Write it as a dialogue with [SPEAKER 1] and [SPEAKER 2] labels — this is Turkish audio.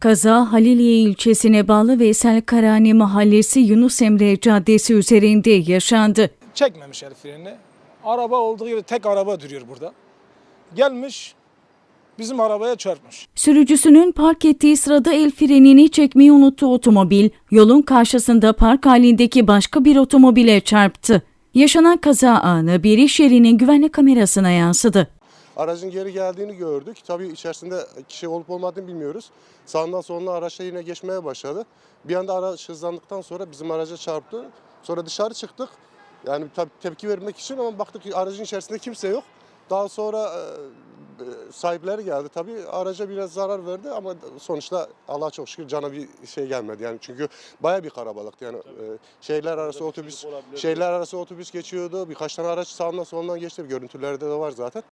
[SPEAKER 1] Kaza Haliliye ilçesine bağlı Veysel Karani Mahallesi Yunus Emre Caddesi üzerinde yaşandı.
[SPEAKER 2] Çekmemiş el frenini. Araba olduğu gibi tek araba duruyor burada. Gelmiş bizim arabaya çarpmış.
[SPEAKER 1] Sürücüsünün park ettiği sırada el frenini çekmeyi unuttuğu otomobil yolun karşısında park halindeki başka bir otomobile çarptı. Yaşanan kaza anı bir iş yerinin güvenlik kamerasına yansıdı.
[SPEAKER 3] Aracın geri geldiğini gördük. Tabii içerisinde kişi olup olmadığını bilmiyoruz. Sağından soluna araçla yine geçmeye başladı. Bir anda araç hızlandıktan sonra bizim araca çarptı. Sonra dışarı çıktık. Yani tabii tepki vermek için ama baktık ki aracın içerisinde kimse yok. Daha sonra e, e, sahipleri geldi tabii. Araca biraz zarar verdi ama sonuçta Allah'a çok şükür cana bir şey gelmedi. Yani çünkü baya bir karabalıktı. Yani e, şehirler arası otobüs, şehirler arası otobüs geçiyordu. Birkaç tane araç sağından solundan geçti. Görüntülerde de var zaten.